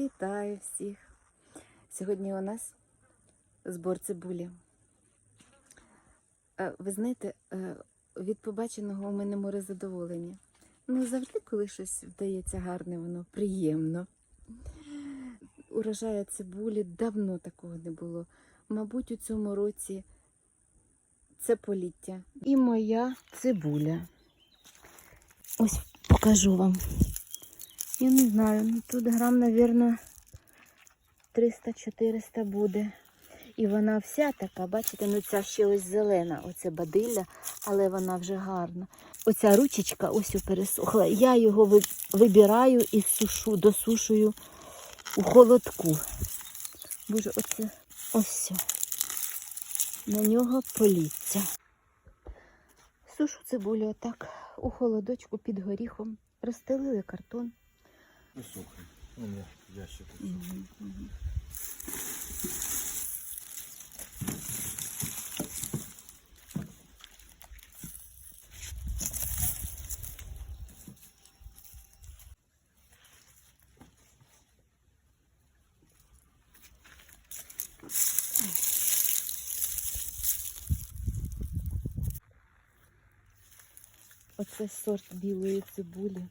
Вітаю всіх! Сьогодні у нас збор цибулі. Е, Ви знаєте, е, від побаченого у мене море задоволення. Ну, завжди, коли щось вдається гарне, воно приємно. Урожая цибулі давно такого не було. Мабуть, у цьому році це поліття. І моя цибуля. Ось покажу вам. Я не знаю, ну тут грам, мабуть, 300-400 буде. І вона вся така, бачите, ну ця ще ось зелена, оце бадилля, але вона вже гарна. Оця ручечка ось пересохла. Я його вибираю і сушу, досушую у холодку. Боже, оце ось. все. На нього поліття. Сушу цибулю отак у холодочку під горіхом. Розстелили картон. Ну, слухай, у мене ящик. Мгм, мгм. Оце сорт білої цибулі.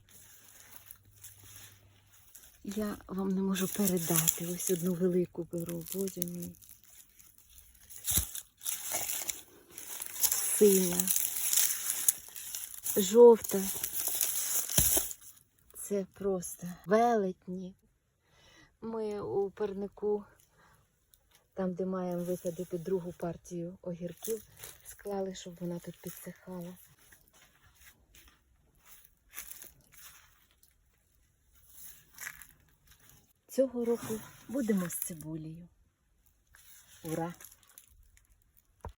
Я вам не можу передати. Ось одну велику беру, боже мій. Синя, жовта. Це просто велетні. Ми у парнику, там, де маємо висадити другу партію огірків, склали, щоб вона тут підсихала. Цього року будемо з цибулею. Ура!